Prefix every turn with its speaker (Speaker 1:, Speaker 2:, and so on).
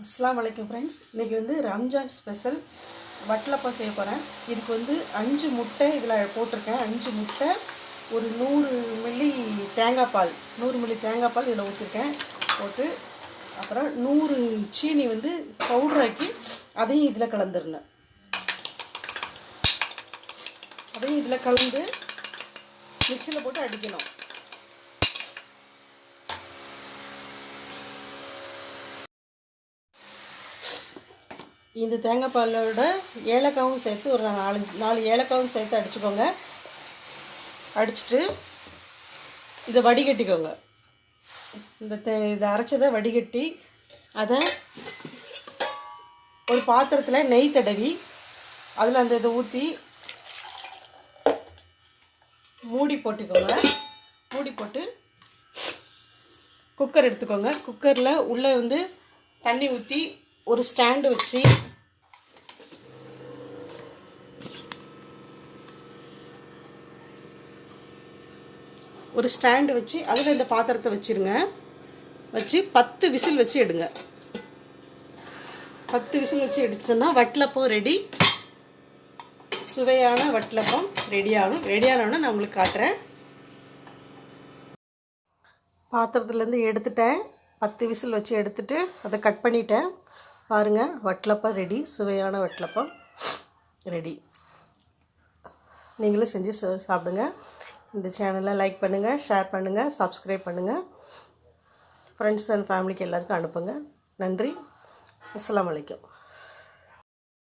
Speaker 1: அஸ்லாம் வலைக்கம் ஃப்ரெண்ட்ஸ் இன்றைக்கி வந்து ரம்ஜான் ஸ்பெஷல் வட்டலப்பா செய்ய போகிறேன் இதுக்கு வந்து அஞ்சு முட்டை இதில் போட்டிருக்கேன். அஞ்சு முட்டை ஒரு நூறு மில்லி தேங்காய் பால். நூறு மில்லி தேங்காய் பால் இதில் ஊற்றிருக்கேன் போட்டு அப்புறம் நூறு சீனி வந்து பவுடராக்கி அதையும் இதில் கலந்துருந்தேன் அதையும் இதில் கலந்து மிக்சியில் போட்டு அடிக்கணும். இந்த தேங்காய் பாலோட ஏலக்காவும் சேர்த்து ஒரு நாலு நாலு ஏலக்காவும் சேர்த்து அடிச்சுக்கோங்க. அடிச்சுட்டு இதை வடிகட்டிக்கோங்க. இந்த தே இதை அரைச்சதை வடிகட்டி அதை ஒரு பாத்திரத்தில் நெய் தடவி அதில் அந்த இதை ஊற்றி மூடி போட்டுக்கோங்க. மூடி போட்டு குக்கர் எடுத்துக்கோங்க. குக்கரில் உள்ளே வந்து தண்ணி ஊற்றி ஒரு ஸ்டாண்டு வச்சு ஒரு ஸ்டாண்டு வச்சு அதில் இந்த பாத்திரத்தை வச்சுருங்க. வச்சு பத்து விசில் வச்சு எடுங்க. பத்து விசில் வச்சு எடுத்தோன்னா வட்டலப்பம் ரெடி சுவையான வட்டலப்பம் ரெடி ஆகும் ரெடி ஆனோடனே நான் உங்களுக்கு காட்டுறேன். பாத்திரத்துலேருந்து எடுத்துட்டேன். பத்து விசில் வச்சு எடுத்துட்டு அதை கட் பண்ணிட்டேன். பாருங்கள் வட்டலப்பம் ரெடி சுவையான வட்டலப்பம் ரெடி நீங்களும் செஞ்சு சாப்பிடுங்க. இந்த சேனலை லைக் பண்ணுங்கள் ஷேர் பண்ணுங்கள் சப்ஸ்கிரைப் பண்ணுங்கள் ஃப்ரெண்ட்ஸ் அண்ட் ஃபேமிலிக்கு எல்லாருக்கும் அனுப்புங்க. நன்றி. அஸ்லாம் வலைக்கம்